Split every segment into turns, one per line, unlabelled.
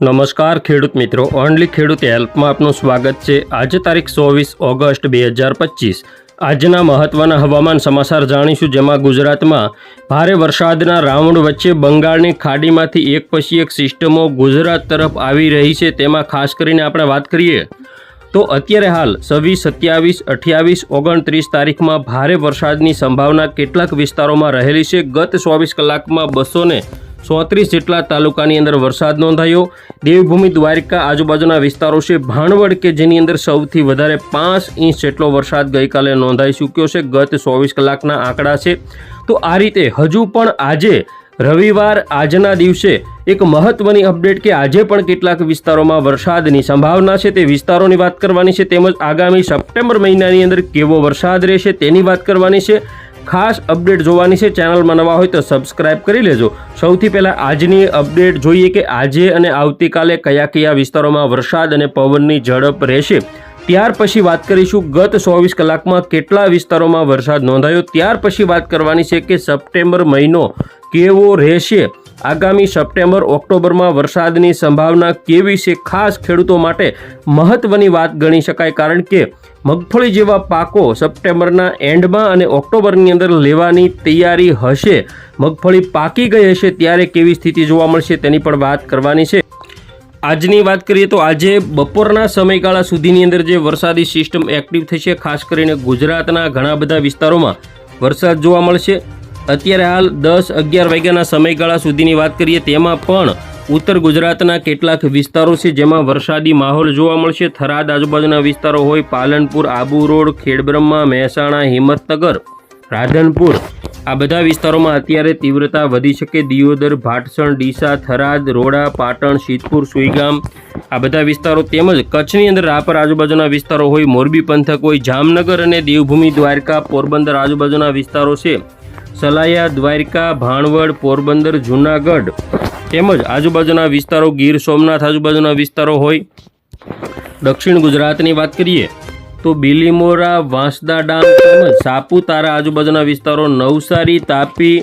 નમસ્કાર ખેડૂત મિત્રો, ઓનલી ખેડૂત હેલ્પમાં આપનું સ્વાગત છે. આજે તારીખ ચોવીસ ઓગસ્ટ બે હજાર પચીસ. આજના મહત્વના હવામાન સમાચાર જાણીશું, જેમાં ગુજરાતમાં ભારે વરસાદના રાઉન્ડ વચ્ચે બંગાળની ખાડીમાંથી એક પછી એક સિસ્ટમો ગુજરાત તરફ આવી રહી છે. તેમાં ખાસ કરીને આપણે વાત કરીએ તો અત્યારે હાલ છવ્વીસ, સત્યાવીસ, અઠ્યાવીસ, ઓગણત્રીસ તારીખમાં ભારે વરસાદની સંભાવના કેટલાક વિસ્તારોમાં રહેલી છે. ગત ચોવીસ કલાકમાં બસો ચોત્રીસ જેટલા તાલુકાની અંદર વરસાદ નોંધાયો. દેવભૂમિ દ્વારકા આજુબાજુના વિસ્તારો છે. ભાણવડ કે જેની અંદર સૌથી વધારે પાંચ ઇંચ જેટલો વરસાદ ગઈકાલે નોંધાઈ ચૂક્યો છે. ગત ચોવીસ કલાકના આંકડા છે. તો આ રીતે હજુ પણ આજે રવિવાર આજના દિવસે એક મહત્વની અપડેટ કે આજે પણ કેટલાક વિસ્તારોમાં વરસાદની સંભાવના છે. તે વિસ્તારોની વાત કરવાની છે. તેમજ આગામી સપ્ટેમ્બર મહિનાની અંદર કેવો વરસાદ રહેશે તેની વાત કરવાની છે. ખાસ અપડેટ જોવાની છે. ચેનલમાં નવા હોય તો સબસ્ક્રાઇબ કરી લેજો. સૌથી પહેલાં આજની અપડેટ જોઈએ કે આજે અને આવતીકાલે કયા કયા વિસ્તારોમાં વરસાદ અને પવનની ઝડપ રહેશે. ત્યાર પછી વાત કરીશું ગત ચોવીસ કલાકમાં કેટલા વિસ્તારોમાં વરસાદ નોંધાયો? ત્યાર પછી વાત કરવાની છે કે સપ્ટેમ્બર મહિનો કેવો રહેશે? આગામી સપ્ટેમ્બર, ઓક્ટોબરમાં વરસાદની સંભાવના કેવી છે? ખાસ ખેડૂતો માટે મહત્વની વાત ગણી શકાય કારણ કે મગફળી જેવા પાકો સપ્ટેમ્બરના એન્ડમાં અને ઓક્ટોબરની અંદર લેવાની તૈયારી હશે. મગફળી પાકી ગઈ હશે ત્યારે કેવી સ્થિતિ જોવા મળશે તેની પણ વાત કરવાની છે. આજની વાત કરીએ તો આજે બપોરના સમયગાળા સુધીની અંદર જે વરસાદી સિસ્ટમ એક્ટિવ થશે ખાસ કરીને ગુજરાતના ઘણા બધા વિસ્તારોમાં વરસાદ જોવા મળશે. અત્યારે હાલ દસ અગિયાર વાગ્યાના સમયગાળા સુધીની વાત કરીએ તેમાં પણ ઉત્તર ગુજરાતના કેટલાક વિસ્તારો છે જેમાં વરસાદી માહોલ જોવા મળશે. થરાદ આજુબાજુના વિસ્તારો હોય પાલનપુર, આબુ રોડ, ખેડબ્રહ્મા, મહેસાણા, હિંમતનગર, રાધનપુર આ બધા વિસ્તારોમાં અત્યારે તીવ્રતા વધી શકે. દિયોદર, ભાટસણ, ડીસા, થરાદ, રોડા, પાટણ, શીતપુર, સુઈગામ આ બધા વિસ્તારો તેમજ કચ્છની અંદર રાપર આજુબાજુના વિસ્તારો હોય. મોરબી પંથક હોય, જામનગર અને દેવભૂમિ, દ્વારકા, પોરબંદર આજુબાજુના વિસ્તારો છે. સલાયા, દ્વારકા, ભાણવડ, પોરબંદર, જૂનાગઢ તેમજ આજુબાજુના વિસ્તારો ગીર સોમનાથ આજુબાજુના વિસ્તારો હોય. દક્ષિણ ગુજરાતની વાત કરીએ તો બિલીમોરા, વાંસદા ડામ સાપુતારા આજુબાજુના વિસ્તારો નવસારી, તાપી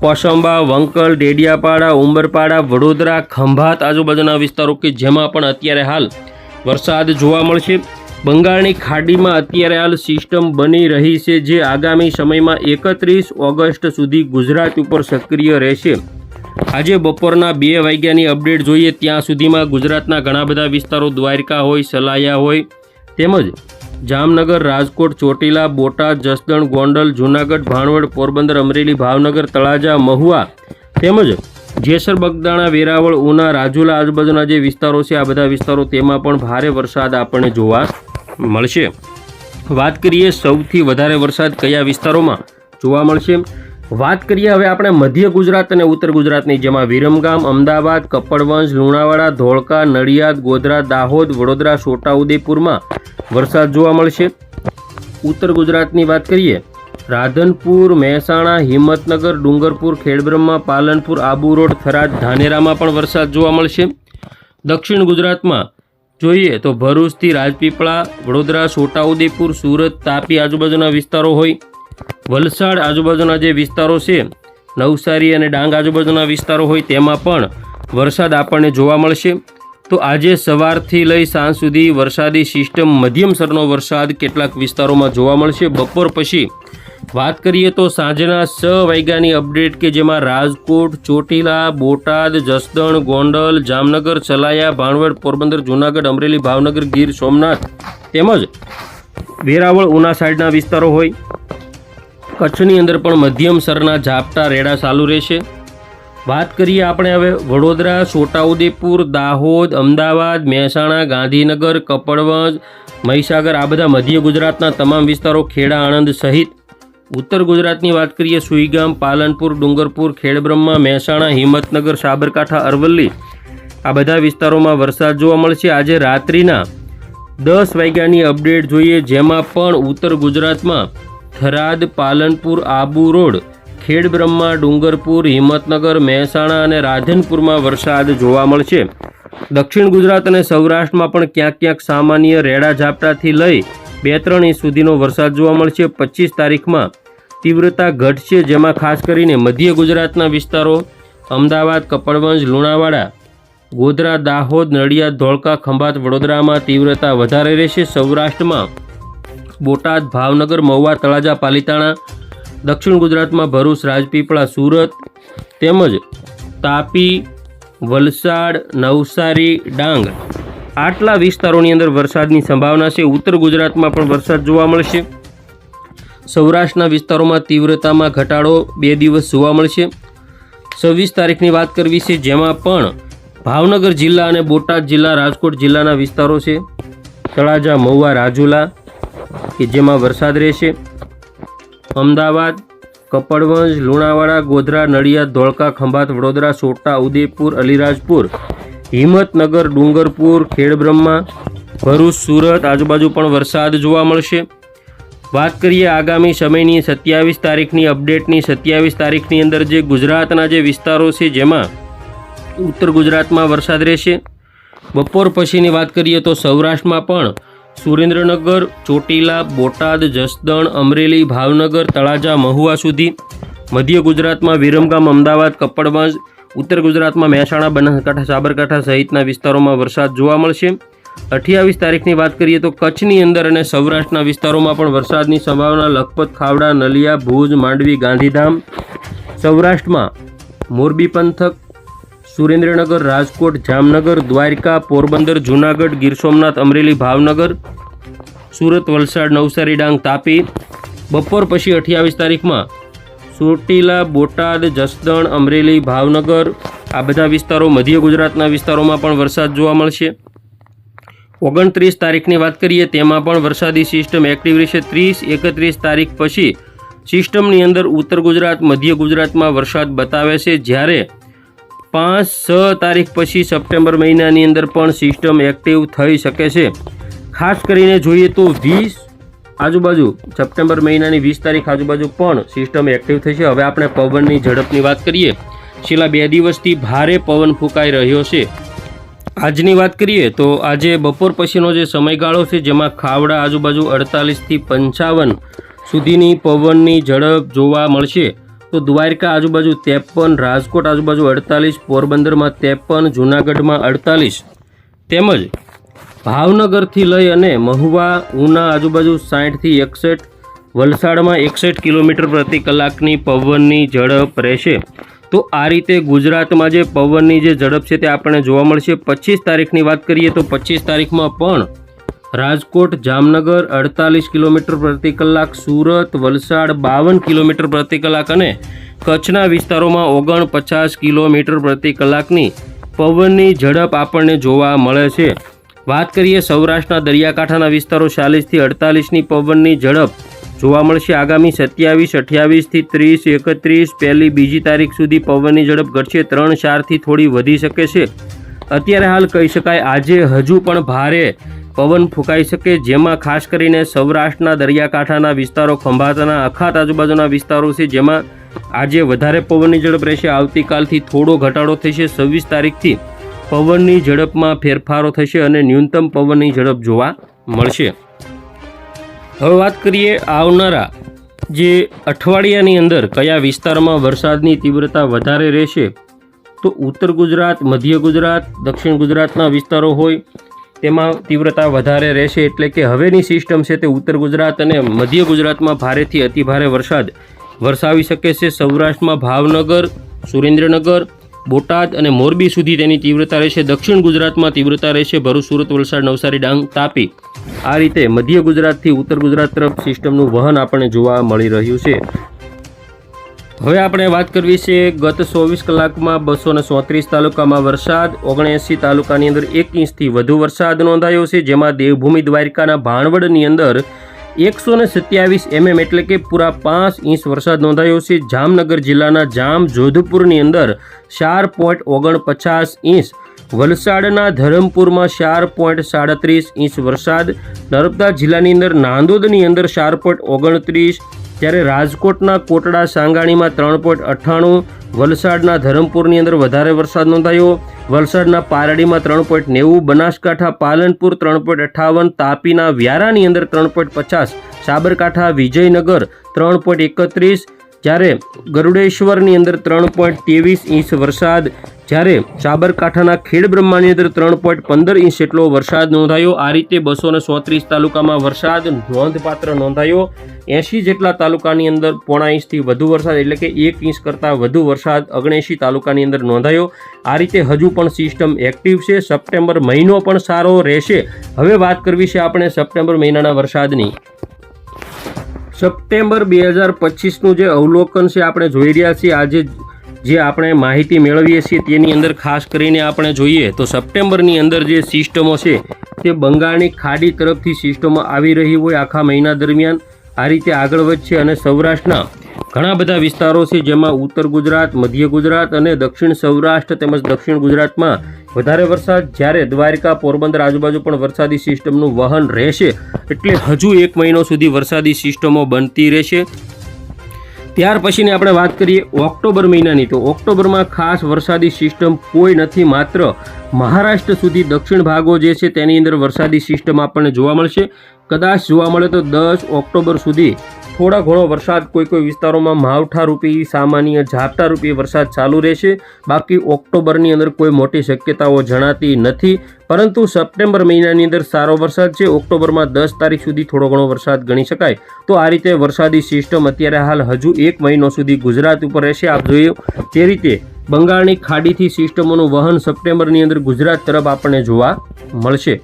કોસંબા વંકલ, ડેડિયાપાડા, ઉંબરપાડા, વડોદરા, ખંભાત આજુબાજુના વિસ્તારો કે જેમાં પણ અત્યારે હાલ વરસાદ જોવા મળશે. બંગાળની ખાડીમાં અત્યારે હાલ સિસ્ટમ બની રહી છે જે આગામી સમયમાં એકત્રીસ ઓગસ્ટ સુધી ગુજરાત ઉપર સક્રિય રહેશે. આજે બપોરના બે વાગ્યાની અપડેટ જોઈએ, ત્યાં સુધીમાં ગુજરાતના ઘણા બધા વિસ્તારો દ્વારકા હોય, સલાયા હોય તેમજ જામનગર, રાજકોટ, ચોટીલા, બોટાદ, જસદણ, ગોંડલ, જૂનાગઢ, ભાણવડ, પોરબંદર, અમરેલી, ભાવનગર, તળાજા, મહુવા તેમજ જેસર, બગદાણા, વેરાવળ, ઉના, રાજુલા આજુબાજુના જે વિસ્તારો છે, આ બધા વિસ્તારો તેમાં પણ ભારે વરસાદ આપણને જોવા મળશે. વાત કરીએ સૌથી વધારે વરસાદ કયા વિસ્તારોમાં જોવા મળશે? વાત કરીએ હવે આપણે મધ્ય ગુજરાત અને ઉત્તર ગુજરાતની, જેમાં વિરમગામ, અમદાવાદ કપડવંશ લુણાવાડા, ધોળકા, નડિયાદ, ગોધરા, દાહોદ, વડોદરા, છોટાઉદેપુરમાં વરસાદ જોવા મળશે. ઉત્તર ગુજરાતની વાત કરીએ, રાધનપુર, મહેસાણા, હિંમતનગર, ડુંગરપુર, ખેડબ્રહ્મા, પાલનપુર, આબુ રોડ, થરાદ, ધાનેરામાં પણ વરસાદ જોવા મળશે. દક્ષિણ ગુજરાતમાં જોઈએ તો ભરૂચથી રાજપીપળા, વડોદરા, છોટાઉદેપુર, સુરત, તાપી આજુબાજુના વિસ્તારો હોય. વલસાડ આજુબાજુના જે વિસ્તારો છે, નવસારી અને ડાંગ આજુબાજુના વિસ્તારો હોય તેમાં પણ વરસાદ આપણને જોવા મળશે. તો આજે સવારથી લઈ સાંજ સુધી વરસાદી સિસ્ટમ મધ્યમ સ્તરનો વરસાદ કેટલાક વિસ્તારોમાં જોવા મળશે. બપોર પછી વાત કરીએ તો સાંજના છ વાગ્યાની અપડેટ કે જેમાં રાજકોટ, ચોટીલા, બોટાદ, જસદણ, ગોંડલ, જામનગર ચલાયા ભાણવડ, પોરબંદર, જૂનાગઢ, અમરેલી, ભાવનગર, ગીર, સોમનાથ તેમજ વેરાવળ, ઉના સાઈડના વિસ્તારો હોય. કચ્છની અંદર પણ મધ્યમ સરના ઝાપટા રેડા ચાલુ રહેશે. વાત કરીએ આપણે હવે વડોદરા, છોટાઉદેપુર, દાહોદ, અમદાવાદ, મહેસાણા, ગાંધીનગર, કપડવંજ, મહીસાગર, આ બધા મધ્ય ગુજરાતના તમામ વિસ્તારો ખેડા, આણંદ સહિત. ઉત્તર ગુજરાતની વાત કરીએ, સુઈગામ, પાલનપુર, ડુંગરપુર, ખેડબ્રહ્મા, મહેસાણા, હિંમતનગર, સાબરકાંઠા, અરવલ્લી. આ બધા વિસ્તારોમાં વરસાદ જોવા મળશે. આજે રાત્રિના દસ વાગ્યાની અપડેટ જોઈએ, જેમાં પણ ઉત્તર ગુજરાતમાં થરાદ, પાલનપુર, આબુ રોડ ખેડબ્રહ્મા ડુંગરપુર, હિંમતનગર, મહેસાણા અને રાધનપુરમાં વરસાદ જોવા મળશે. દક્ષિણ ગુજરાત અને સૌરાષ્ટ્રમાં પણ ક્યાંક ક્યાંક સામાન્ય રેડા ઝાપટાથી લઈ બે ત્રણ ઇંચ સુધીનો વરસાદ જોવા મળશે. પચીસ તારીખમાં તીવ્રતા ઘટશે, જેમાં ખાસ કરીને મધ્ય ગુજરાતના વિસ્તારો અમદાવાદ, કપડવંજ, લુણાવાડા, ગોધરા, દાહોદ, નડિયાદ, ધોળકા, ખંભાત, વડોદરામાં તીવ્રતા વધારે રહેશે. સૌરાષ્ટ્રમાં બોટાદ, ભાવનગર મહુવા તળાજા, પાલીતાણા, દક્ષિણ ગુજરાતમાં ભરૂચ, રાજપીપળા, સુરત તેમજ તાપી, વલસાડ, નવસારી, ડાંગ આટલા વિસ્તારોની અંદર વરસાદની સંભાવના છે. ઉત્તર ગુજરાતમાં પણ વરસાદ જોવા મળશે. સૌરાષ્ટ્રના વિસ્તારોમાં તીવ્રતામાં ઘટાડો બે દિવસ જોવા મળશે. છવ્વીસ તારીખની વાત કરવી છે, જેમાં પણ ભાવનગર જિલ્લા અને બોટાદ જિલ્લા, રાજકોટ જિલ્લાના વિસ્તારો છે. તળાજા, મહુવા, રાજુલા કે જેમાં વરસાદ રહેશે. અમદાવાદ, કપડવંજ, લુણાવાડા, ગોધરા, નડિયાદ, ધોળકા, ખંભાત, વડોદરા, સોટા, ઉદયપુર, અલીરાજપુર, હિંમતનગર, ડુંગરપુર, ખેડબ્રહ્મા, ભરૂચ, સુરત આજુબાજુ પણ વરસાદ જોવા મળશે. વાત કરીએ આગામી સમયની સત્યાવીસ તારીખની અપડેટની. સત્યાવીસ તારીખની અંદર જે ગુજરાતના જે વિસ્તારો છે જેમાં ઉત્તર ગુજરાતમાં વરસાદ રહેશે. બપોર પછીની વાત કરીએ તો સૌરાષ્ટ્રમાં પણ સુરેન્દ્રનગર, ચોટીલા, બોટાદ, જસદણ, અમરેલી, ભાવનગર, તળાજા, મહુવા સુધી મધ્ય ગુજરાતમાં વિરમગામ, અમદાવાદ, કપડવંજ, ઉત્તર ગુજરાતમાં મહેસાણા, બનાસકાંઠા, સાબરકાંઠા સહિતના વિસ્તારોમાં વરસાદ જોવા મળશે. અઠ્યાવીસ તારીખની વાત કરીએ તો કચ્છની અંદર અને સૌરાષ્ટ્રના વિસ્તારોમાં પણ વરસાદની સંભાવના લખપત, ખાવડા, નલિયા, ભુજ, માંડવી, ગાંધીધામ. સૌરાષ્ટ્રમાં મોરબી પંથક સુરેન્દ્રનગર, રાજકોટ, જામનગર, દ્વારકા, પોરબંદર, જૂનાગઢ, ગીર સોમનાથ, અમરેલી, ભાવનગર, સુરત, વલસાડ, નવસારી, ડાંગ, તાપી. બપોર પછી અઠ્યાવીસ તારીખમાં ચોટીલા, બોટાદ, જસદણ, અમરેલી, ભાવનગર, આ બધા વિસ્તારો, મધ્ય ગુજરાતના વિસ્તારોમાં પણ વરસાદ જોવા મળશે. ઓગણત્રીસ તારીખની વાત કરીએ, તેમાં પણ વરસાદી સિસ્ટમ એક્ટિવ રહેશે. ત્રીસ એકત્રીસ તારીખ પછી સિસ્ટમની અંદર ઉત્તર ગુજરાત, મધ્ય ગુજરાતમાં વરસાદ બતાવે છે. જ્યારે પાંચ છ તારીખ પછી સપ્ટેમ્બર મહિનાની અંદર પણ સિસ્ટમ એક્ટિવ થઈ શકે છે. ખાસ કરીને જોઈએ તો વીસ આજુબાજુ, સપ્ટેમ્બર મહિનાની વીસ તારીખ આજુબાજુ પણ સિસ્ટમ એક્ટિવ થશે હવે આપણે પવનની ઝડપની વાત કરીએ. છેલ્લા બે દિવસથી ભારે પવન ફૂંકાઈ રહ્યો છે. આજની વાત કરીએ તો આજે બપોર પછીનો જે સમયગાળો છે, જેમાં ખાવડા આજુબાજુ અડતાલીસથી પંચાવન સુધીની પવનની ઝડપ જોવા મળશે. તો દ્વારકા આજુબાજુ ત્રેપન, રાજકોટ આજુબાજુ અડતાલીસ, પોરબંદરમાં ત્રેપન, જૂનાગઢમાં અડતાલીસ. તેમજ ભાવનગરથી લઈ અને મહુવા, ઉના આજુબાજુ સાઠથી એકસઠ, વલસાડમાં એકસઠ કિલોમીટર પ્રતિ કલાકની પવનની ઝડપ રહેશે. તો આ રીતે ગુજરાતમાં જે પવનની જે ઝડપ છે તે આપણને જોવા મળશે. પચીસ તારીખની વાત કરીએ તો પચીસ તારીખમાં પણ રાજકોટ જામનગર અડતાલીસ કિલોમીટર પ્રતિ કલાક, સુરત, વલસાડ બાવન કિલોમીટર પ્રતિ કલાક અને કચ્છના વિસ્તારોમાં ઓગણપચાસ કિલોમીટર પ્રતિ કલાકની પવનની ઝડપ આપણને જોવા મળે છે. વાત કરીએ સૌરાષ્ટ્રના દરિયાકાંઠાના વિસ્તારો, ચાલીસથી અડતાલીસની પવનની ઝડપ જોવા મળશે. આગામી સત્યાવીસ, અઠ્યાવીસથી ત્રીસ, એકત્રીસ, પહેલી બીજી તારીખ સુધી પવનની ઝડપ ઘટશે. ત્રણ ચારથી થોડી વધી શકે છે. અત્યારે હાલ કહી શકાય આજે હજુ પણ ભારે પવન ફૂંકાઈ શકે, જેમાં ખાસ કરીને સૌરાષ્ટ્રના દરિયાકાંઠાના વિસ્તારો, ખંભાતના અખાત આજુબાજુના વિસ્તારો છે, જેમાં આજે વધારે પવનની ઝડપ રહેશે. આવતીકાલથી થોડો ઘટાડો થશે. છવ્વીસ તારીખથી પવનની ઝડપમાં ફેરફારો થશે અને ન્યૂનતમ પવનની ઝડપ જોવા મળશે. હવે વાત કરીએ આવનારા જે અઠવાડિયાની અંદર કયા વિસ્તારમાં વરસાદની તીવ્રતા વધારે રહેશે. તો ઉત્તર ગુજરાત, મધ્ય ગુજરાત, દક્ષિણ ગુજરાતના વિસ્તારો હોય તેમાં તીવ્રતા વધારે રહેશે એટલે કે હવેની સિસ્ટમ છે તે ઉત્તર ગુજરાત અને મધ્ય ગુજરાતમાં ભારેથી અતિભારે વરસાદ વરસાવી શકે છે. સૌરાષ્ટ્રમાં ભાવનગર, સુરેન્દ્રનગર, બોટાદ અને મોરબી સુધી તેની તીવ્રતા રહેશે. દક્ષિણ ગુજરાતમાં તીવ્રતા રહેશે. ભરૂચ, સુરત, વલસાડ, નવસારી, ડાંગ, તાપી. આ રીતે મધ્ય ગુજરાતથી ઉત્તર ગુજરાત તરફ સિસ્ટમનું વહન આપણને જોવા મળી રહ્યું છે. હવે આપણે વાત કરવી છે ગત ચોવીસ કલાકમાં બસો ને ચોત્રીસ તાલુકામાં વરસાદ, ઓગણએંસી તાલુકાની અંદર એક ઇંચથી વધુ વરસાદ નોંધાયો છે, જેમાં દેવભૂમિ દ્વારિકાના ભાણવડની અંદર એકસો ને સત્યાવીસ એમએમ એટલે કે પૂરા પાંચ ઇંચ વરસાદ નોંધાયો છે. જામનગર જિલ્લાના જામ જોધપુરની અંદર ચાર પોઈન્ટ ઓગણપચાસ ઇંચ, વલસાડના ધરમપુરમાં ચાર પોઈન્ટ સાડત્રીસ ઇંચ વરસાદ, નર્મદા જિલ્લાની અંદર નાંદોદની અંદર ચાર પોઈન્ટ ઓગણત્રીસ જ્યારે રાજકોટના કોટડા સાંગાણીમાં ત્રણ પોઈન્ટ અઠ્ઠાણું, વલસાડના ધરમપુરની અંદર વધારે વરસાદ નોંધાયો. વલસાડના પારડીમાં ત્રણ પોઈન્ટ નેવું, બનાસકાંઠા પાલનપુર ત્રણ પોઈન્ટ અઠ્ઠાવન, તાપીના વ્યારાની અંદર ત્રણ પોઈન્ટ પચાસ, સાબરકાંઠા વિજયનગર ત્રણ પોઈન્ટ એકત્રીસ, જ્યારે ગરુડેશ્વરની અંદર ત્રણ પોઈન્ટ ત્રેવીસ ઇંચ વરસાદ જ્યારે સાબરકાંઠાના ખેડબ્રહ્માની અંદર ત્રણ પોઈન્ટ પંદર ઇંચ જેટલો વરસાદ નોંધાયો. આ રીતે બસો ને સોત્રીસ તાલુકામાં વરસાદ નોંધપાત્ર નોંધાયો. એંશી જેટલા તાલુકાની અંદર પોણા ઇંચથી વધુ વરસાદ, એટલે કે એક ઇંચ કરતાં વધુ વરસાદ અગણેશી તાલુકાની અંદર નોંધાયો. આ રીતે હજુ પણ સિસ્ટમ એક્ટિવ છે. સપ્ટેમ્બર મહિનો પણ સારો રહેશે. હવે વાત કરવી છે આપણે સપ્ટેમ્બર મહિનાના વરસાદની. સપ્ટેમ્બર બે હજાર પચીસનું જે અવલોકન છે આપણે જોઈ રહ્યા છીએ. આજે જે આપણે માહિતી મેળવીએ છીએ તેની અંદર ખાસ કરીને આપણે જોઈએ તો સપ્ટેમ્બરની અંદર જે સિસ્ટમો છે, તે બંગાળની ખાડી તરફથી સિસ્ટમો આવી રહી હોય આખા મહિના દરમિયાન. આ રીતે આગળ વધશે અને સૌરાષ્ટ્રના ઘણા બધા વિસ્તારો છે, જેમાં ઉત્તર ગુજરાત, મધ્ય ગુજરાત અને દક્ષિણ સૌરાષ્ટ્ર તેમજ દક્ષિણ ગુજરાતમાં વધારે વરસાદ. જ્યારે દ્વારિકા, પોરબંદર આજુબાજુ પણ વરસાદી સિસ્ટમનું વહન રહેશે. એટલે હજુ એક મહિનો સુધી વરસાદી સિસ્ટમો બનતી રહેશે. ત્યાર પછીની આપણે વાત કરીએ ઓક્ટોબર મહિનાની. તો ઓક્ટોબરમાં ખાસ વરસાદી સિસ્ટમ કોઈ નથી, માત્ર મહારાષ્ટ્ર સુધી દક્ષિણ ભાગો જે છે તેની અંદર વરસાદી સિસ્ટમ આપણને જોવા મળશે. કદાચ જોવા મળે તો દસ ઓક્ટોબર સુધી થોડા ઘણો વરસાદ કોઈ કોઈ વિસ્તારોમાં માવઠા રૂપી સામાન્ય ઝાપટા રૂપી વરસાદ ચાલુ રહેશે. બાકી ઓક્ટોબરની અંદર કોઈ મોટી શક્યતાઓ જણાતી નથી. પરંતુ સપ્ટેમ્બર મહિનાની અંદર સારો વરસાદ છે. ઓક્ટોબરમાં દસ તારીખ સુધી થોડો ઘણો વરસાદ ગણી શકાય. તો આ રીતે વરસાદી સિસ્ટમ અત્યારે હાલ હજુ એક મહિનો સુધી ગુજરાત ઉપર રહેશે. આપ જોઈએ તે રીતે બંગાળની ખાડીથી સિસ્ટમોનું વહન સપ્ટેમ્બરની અંદર ગુજરાત તરફ આપણને જોવા મળશે.